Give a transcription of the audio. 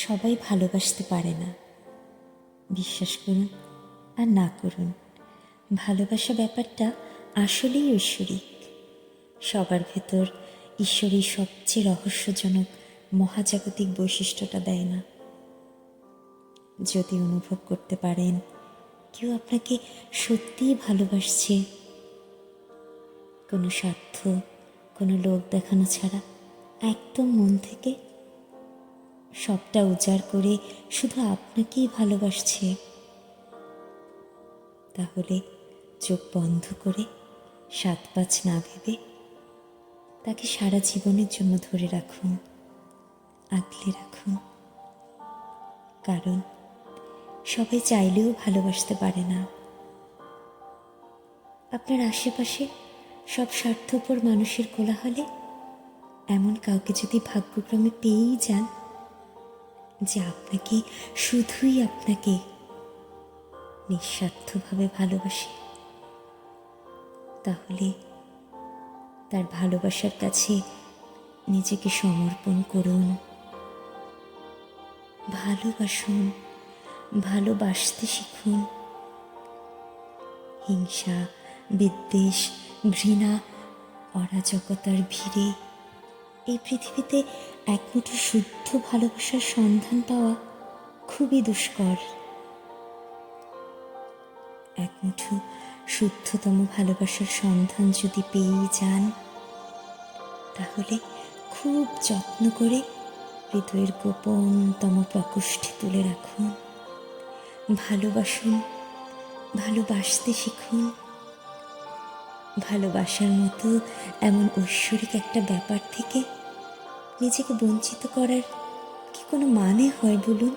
সবাই ভালোবাসতে পারে না। বিশ্বাস করুন আর না করুন, ভালোবাসা ব্যাপারটা আসলেই ঐশ্বরিক। সবার ভেতর ঈশ্বরই সবচেয়ে রহস্যজনক মহাজাগতিক বৈশিষ্ট্যটা দেয় না। যদি অনুভব করতে পারেন, কেউ আপনাকে সত্যিই ভালোবাসছে। কোনো স্বার্থ, কোনো লোক দেখানো ছাড়া একদম মন থেকে সবটা উজাড় করে শুধু আপনাকেই ভালোবাসছে। তাহলে চোখ বন্ধ করে সাত পাঁচ না ভেবে তাকে সারা জীবনের জন্য ধরে রাখুন, আগলে রাখুন। কারণ সবাই চাইলেও ভালোবাসতে পারে না। আপনার আশেপাশে সব স্বার্থপর মানুষের কোলাহলে এমন কাউকে যদি ভাগ্যক্রমে পেয়েই যান যে আপনাকে শুধুই আপনাকে নিঃস্বার্থভাবে ভালোবাসে, তাহলে তার ভালোবাসার কাছে নিজেকে সমর্পণ করুন, ভালোবাসুন, ভালোবাসতে শিখুন। হিংসা, বিদ্বেষ, ঘৃণা, অরাজকতার ভিড়ে এই পৃথিবীতে এক মুঠো শুদ্ধ ভালোবাসার সন্ধান পাওয়া খুবই দুষ্কর। এক মুঠো শুদ্ধতম ভালোবাসার সন্ধান যদি পেয়েই যান, তাহলে খুব যত্ন করে হৃদয়ের গোপনতম প্রকোষ্ঠে তুলে রাখুন। ভালোবাসুন, ভালোবাসতে শিখুন। ভালোবাসার মতো এমন ঐশ্বরিক একটা ব্যাপার থেকে নিজেকে বঞ্চিত করার কি কোনো মানে হয় বলুন?